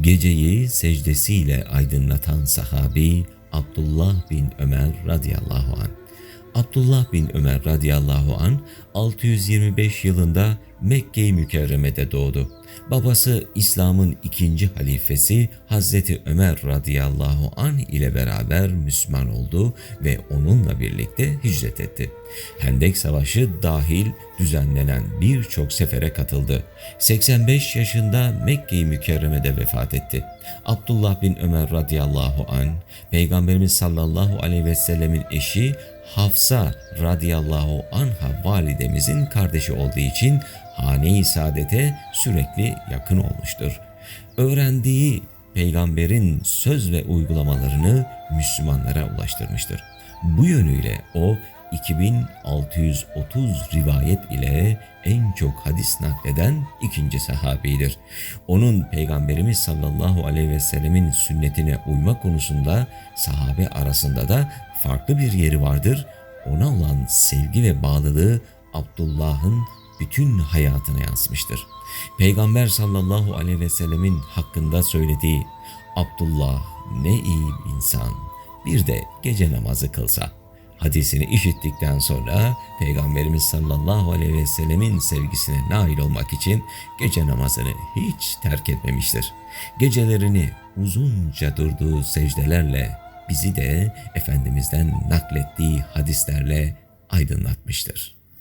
Geceyi secdesiyle aydınlatan sahabi Abdullah bin Ömer radıyallahu an. Abdullah bin Ömer radıyallahu an 625 yılında Mekke-i Mükerreme'de doğdu. Babası İslam'ın ikinci halifesi Hazreti Ömer radıyallahu an ile beraber Müslüman oldu ve onunla birlikte hicret etti. Hendek Savaşı dahil düzenlenen birçok sefere katıldı. 85 yaşında Mekke-i Mükerreme'de vefat etti. Abdullah bin Ömer radıyallahu an Peygamberimiz sallallahu aleyhi ve sellemin eşi Hafsa radıyallahu anha validemizin kardeşi olduğu için hane-i saadete sürekli yakın olmuştur. Öğrendiği peygamberin söz ve uygulamalarını Müslümanlara ulaştırmıştır. Bu yönüyle o 2630 rivayet ile en çok hadis nakleden ikinci sahabidir. Onun Peygamberimiz sallallahu aleyhi ve sellemin sünnetine uyma konusunda sahabe arasında da farklı bir yeri vardır. Ona olan sevgi ve bağlılığı Abdullah'ın bütün hayatına yansımıştır. Peygamber sallallahu aleyhi ve sellemin hakkında söylediği Abdullah ne iyi bir insan bir de gece namazı kılsa hadisini işittikten sonra Peygamberimiz sallallahu aleyhi ve sellemin sevgisine nail olmak için gece namazını hiç terk etmemiştir. Gecelerini uzunca durduğu secdelerle bizi de Efendimiz'den naklettiği hadislerle aydınlatmıştır.